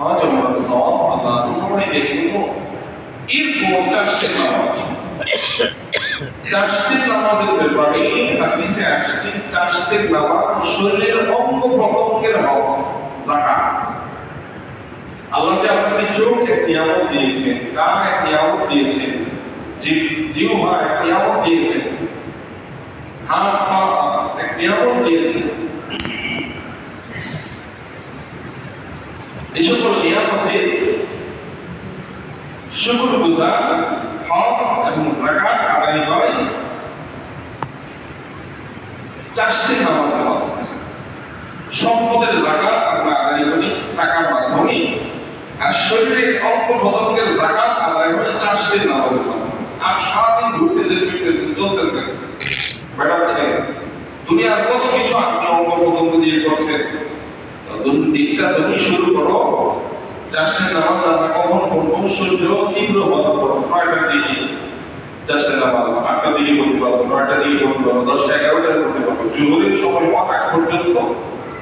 হজ উমরার সওয়াব আল্লাহ অনুমতি দেখুন এরপর চারটে নামাজ চারটে নামাজের ব্যাপারে হাদিসে আসছে, চারটে নামাজ। শরীরের অঙ্গ প্রত্যঙ্গের হক জাকাত আল্লাহ যে আপনাকে চোখ এক নিয়ামত দিয়েছেন কান এক নিয়ামত দিয়েছেন। জিহ্বা এক নিয়ামত দিয়েছেন হাত এক নিয়ামত দিয়েছেন। এই সকল নিয়ামতের শুকুর গুজার হক এবং জাকাত আদায় হয়। নামাজের মাধ্যমে সম্পদের জাকাত আমরা আদায় করি, টাকার মাধ্যমে। আর শরীরের অল্প পদকের জাকাত আদায় হয় নামাজের মাধ্যমে আপনি সারাদিন ঘুরতেছেন, ফিরতেছেন, চলতেছেন। বেড়াচ্ছেন। দুনিয়ার কত কিছু আপনি অল্প পদক দিয়ে করছেন। তো দুন- দিনটা তুমি শুরু করো। চারটে নামাজ আমরা কখন পড়ব? সূর্য তীব্র হওয়ার পর নয়টার দিকে চারটে নামাজ আটটার দিকে পড়তে পারব নয়টার দিকে পড়তে পারব, দশটা এগারোটায় পড়তে পারব। জোহরের সময় আগ পর্যন্ত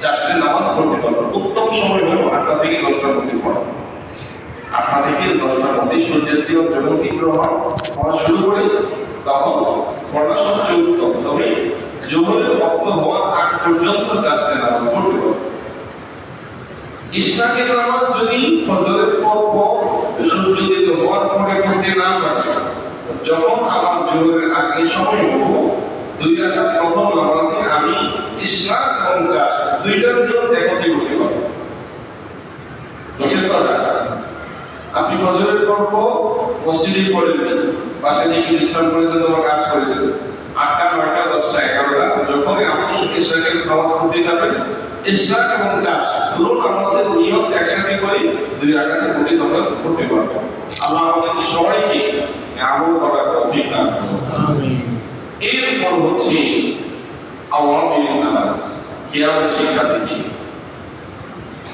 চারটে নামাজ পড়তে পারব। উত্তম সময় হলো আটটা থেকে দশটার মধ্যে পড়া। আটটা থেকে দশটার মধ্যে সূর্যের দিকে যখন তীব্র হয়, পড়া শুরু করে, তখন পড়া সবচেয়ে উত্তম তবে জোহরের রক্ত হওয়ার আগ পর্যন্ত চারটে নামাজ পড়তে পারব। ইশরাকের নামাজ যদি ফজরের পর পর সূর্যোদয় হওয়ার পরে পড়তে না পারে যখন আমার জোহরের আগে সময় হব দুই রাকাত প্রথম নামাজে আমি ইশরাক এবং চাষ, দুইটার নিয়ম একত্রে করতে পারব। বুঝছেন কথা? আপনি ফজরের পর পর মসজিদে পড়েন বাসা থেকে বিশ্রাম করেছেন তোমার কাজ করেছেন আটটা, নয়টা, দশটা, এগারোটা যখন আপনি ইশরাকের নামাজ পড়তে যাবেন ইশরাক এবং চাষ দুটো নামাজের নিয়ম একসাথে করে দুই রাকাতে প্রতি দফা করতে পারব। আল্লাহ আমাদেরকে সবাইকে আমল করার তৌফিক দান। এরপর হচ্ছে আওয়ামির নামাজ কিয়ামের শিক্ষা থেকে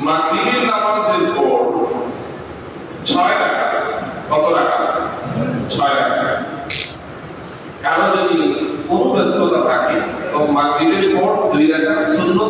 মাগরিবের নামাজের পর ছয় টাকা কত টাকা ছয় টাকা কারও যদি কোনো ব্যস্ততা থাকে তো মাগরিবের পর দুই টাকা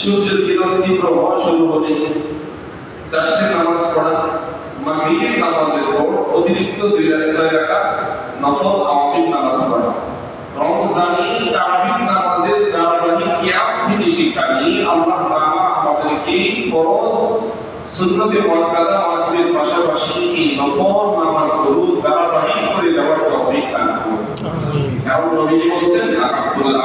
সূর্যের কিরণ তীব্র হওয়া শুরু হলে চারটে নামাজ পড়া মাগরিবের নামাজের পর অতিরিক্ত দুই ছয় রাকাত নফল আওয়ামির নামাজ পড়া। রমজানি তারাবির নামাজের ধারাবাহিক কিয়াম থেকে শিক্ষা নিয়ে আল্লাহ তাআলা আমাদেরকে ফরজ সুন্নতে মুআক্কাদা ওয়াজিবের পাশাপাশি এই নফল নামাজগুলো ধারাবাহিক করে দেওয়ার তৌফিক দান করুন। কারণ নবীজি বলছেন আহাবুল